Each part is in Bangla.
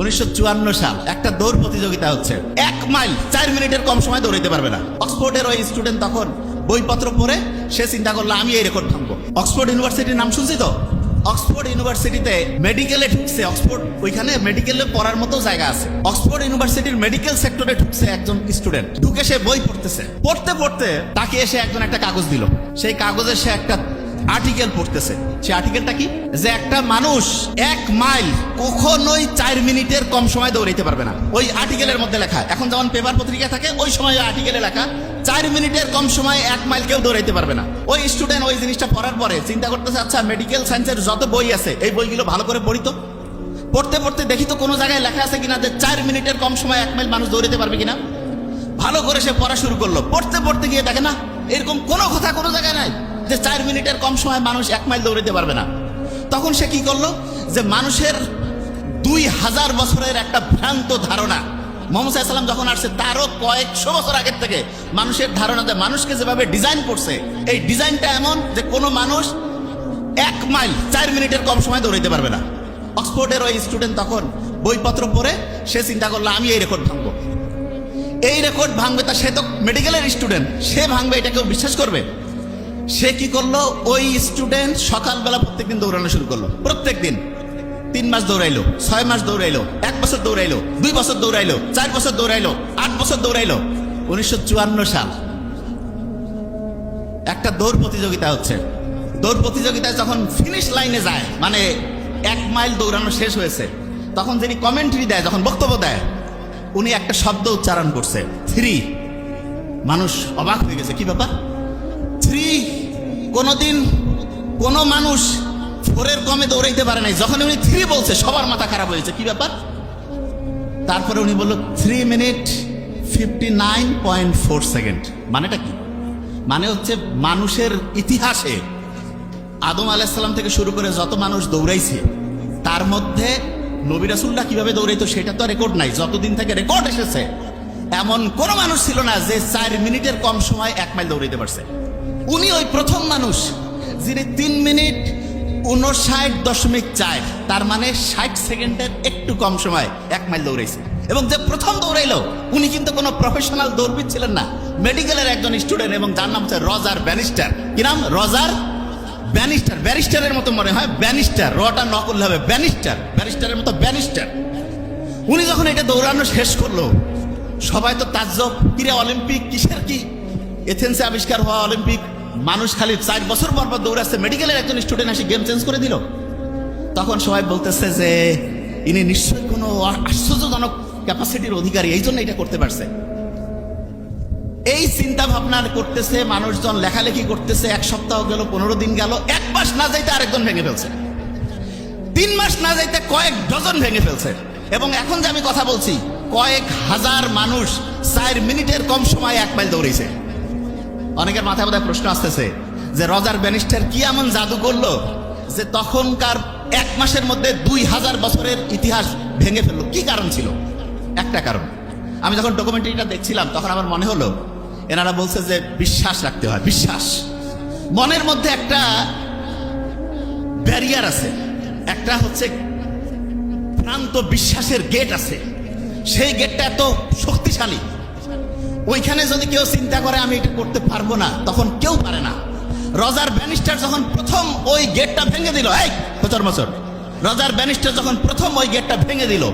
উনিশশো চুয়ান্ন সাল একটা দৌড় প্রতিযোগিতা হচ্ছে। এক মাইল চার মিনিটের কম সময় দৌড়াইতে পারবে না। অক্সফোর্ডের ওই স্টুডেন্ট তখন বইপত্র পড়ে, সে চিন্তা করল, আমি এই রেকর্ড ভাঙবো। অক্সফোর্ড ইউনিভার্সিটির নাম শুনছি তো? অক্সফোর্ড ইউনিভার্সিটিতে মেডিকেলে ঢুকছে, অক্সফোর্ড ওইখানে মেডিকেলে পড়ার মতো জায়গা আছে। অক্সফোর্ড ইউনিভার্সিটির মেডিকেল সেক্টরে ঢুকছে একজন স্টুডেন্ট। ঢুকে সে বই পড়তেছে। পড়তে পড়তে তাকে এসে একজন একটা কাগজ দিল। সেই কাগজে সে একটা আর্টিকেল পড়তেছে। সে আর্টিকেলটা কি? যে একটা মানুষ এক মাইল কখনোই চার মিনিটের কম সময় দৌড়াইতে পারবে না। ওই আর্টিকেলের মধ্যে লেখা। এখন যেমন পেপার পত্রিকা থাকে, ওই সময় আর্টিকেলে লেখা, চার মিনিটের কম সময় এক মাইল কেউ দৌড়াইতে পারবে না। ওই স্টুডেন্ট ওই জিনিসটা পড়ার পরে চিন্তা করতেছে আচ্ছা মেডিকেল সায়েন্সের যত বই আছে, এই বইগুলো ভালো করে পড়ি তো? পড়তে পড়তে দেখি তো কোনো জায়গায় লেখা আছে কিনা যে চার মিনিটের কম সময় এক মাইল মানুষ দৌড়াতে পারবে কিনা। ভালো করে সে পড়া শুরু করল। পড়তে পড়তে গিয়ে দেখে না, এরকম কোনো কথা কোনো জায়গায় নাই। যে চার মিনিটের কম সময় মানুষ এক মাইল দৌড়াতে পারবে না। তখন সে কি করল? যে মানুষের দুই হাজার বছরের একটা ভ্রান্ত ধারণা। মোহাম্মদ যখন আসছে, তারও কয়েকশো বছর আগের থেকে মানুষের ধারণা যে মানুষকে যেভাবে ডিজাইন করছে, এই ডিজাইনটা এমন যে কোনো মানুষ এক মাইল, চার মিনিটের কম সময় দৌড়াইতে পারবে না। অক্সফোর্ডের ওই স্টুডেন্ট তখন বইপত্র পড়ে, সে চিন্তা করল, আমি এই রেকর্ড ভাঙবো। এই রেকর্ড ভাঙবে তা সে তো মেডিকেলের স্টুডেন্ট সে ভাঙবে, এটা কেউ বিশ্বাস করবে? সে কি করল? ওই স্টুডেন্ট সকালবেলা প্রত্যেকদিন দৌড়ানো শুরু করল। প্রত্যেকদিন। তিন মাস দৌড়াইলো, ছয় মাস দৌড়াইলো, এক বছর দৌড়াইলো, দুই বছর দৌড়াইলো, চার বছর দৌড়াইলো, আট বছর দৌড়াইলো। উনিশশো চুয়ান্ন সাল। একটা দৌড় প্রতিযোগিতা হচ্ছে। দৌড় প্রতিযোগিতায় যখন ফিনিশ লাইনে যায় মানে এক মাইল দৌড়ানো শেষ হয়েছে, তখন যিনি কমেন্ট্রি দেয়, যখন বক্তব্য দেয়, উনি একটা শব্দ উচ্চারণ করছে। থ্রি মানুষ অবাক হয়ে গেছে, কি ব্যাপার? কোনোদিন কোনো মানুষ ফোরের কমে দৌড়াইতে পারে নাই। যখন উনি থ্রি বলছে, সবার মাথা খারাপ হয়েছে। কি ব্যাপার? তারপরে উনি বলল, three minute fifty nine point four second. মানেটা কি? মানে হচ্ছে মানুষের ইতিহাসে আদম আলাইসাল্লাম থেকে শুরু করে যত মানুষ দৌড়াইছে, তার মধ্যে নবী রাসুল্লাহ কীভাবে দৌড়াইতো সেটা তো রেকর্ড নাই। যতদিন থেকে রেকর্ড এসেছে, এমন কোন মানুষ ছিল না যে চার মিনিটের কম সময় এক মাইল দৌড়াইতে পারছে। উনি ওই প্রথম মানুষ যিনি তিন মিনিট উনষাট দশমিক চার, তার মানে ষাট সেকেন্ডের একটু কম সময় এক মাইল দৌড়াইছে। এবং যে প্রথম দৌড়াইল, উনি কিন্তু কোনো প্রফেশনাল দৌড়বিদ ছিলেন না। মেডিকেলের একজন স্টুডেন্ট এবং যার নাম হচ্ছে রজার ব্যানিস্টার। কি নাম? Roger Bannister. ব্যারিস্টারের মতো মনে হয় ব্যানিস্টার। রটা ন করলে হবে ব্যানিস্টার। ব্যারিস্টারের মতো ব্যানিস্টার। উনি যখন এটা দৌড়ানো শেষ করল, সবাই তো তাজ্জব। কিরে অলিম্পিক? কিসের কি? এথেন্সে আবিষ্কার হওয়া অলিম্পিক। মানুষ খালি চার বছর পর পর দৌড়াচ্ছে মেডিকেলের একজন স্টুডেন্ট এসে গেম চেঞ্জ করে দিল। তখন সবাই বলতেছে যে, ইনি নিশ্চয়ই কোনো আশ্চর্যজনক ক্যাপাসিটির অধিকারী, এই জন্য এটা করতে পারছে। এই চিন্তা ভাবনা করতেছে মানুষজন, লেখালেখি করতেছে, এক সপ্তাহ গেল, পনেরো দিন গেল, এক মাস না যাইতে আরেকজন ভেঙে ফেলছে। তিন মাস না যাইতে কয়েক ডজন ভেঙে ফেলছে। এবং এখন যে আমি কথা বলছি, কয়েক হাজার মানুষ চার মিনিটের কম সময় এক মাইল দৌড়েছে। অনেকের মাথায় বোধহয় প্রশ্ন আসতেছে যে রজার ব্যানিস্টার কি এমন জাদু করল যে তখনকার এক মাসের মধ্যে দুই হাজার বছরের ইতিহাস ভেঙে ফেলল? কি কারণ ছিল? একটা কারণ। আমি যখন ডকুমেন্টারিটা দেখছিলাম, তখন আমার মনে হলো, এনারা বলছে যে বিশ্বাস রাখতে হয়, বিশ্বাস। মনের মধ্যে একটা ব্যারিয়ার আছে, একটা হচ্ছে ভ্রান্ত বিশ্বাসের গেট আছে। সেই গেটটা এত শক্তিশালী ওইখানে যদি কেউ চিন্তা করে আমি এটা করতে পারব না, তখন কেউ পারে না। রজার ব্যানিস্টার যখন প্রথম ওই গেটটা ভেঙে দিল, এই বছর বছর রজার ব্যানিস্টার যখন প্রথম ওই গেটটা ভেঙে দিল,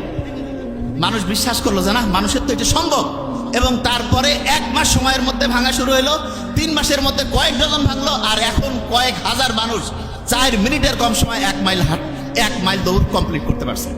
মানুষ বিশ্বাস করল যে না, মানুষের তো এটা সম্ভব। এবং তারপরে এক মাস সময়ের মধ্যে ভাঙা শুরু হলো তিন মাসের মধ্যে কয়েক ডজন ভাঙলো, আর এখন কয়েক হাজার মানুষ চার মিনিটের কম সময় এক মাইল হাট এক মাইল দৌড় কমপ্লিট করতে পারছে।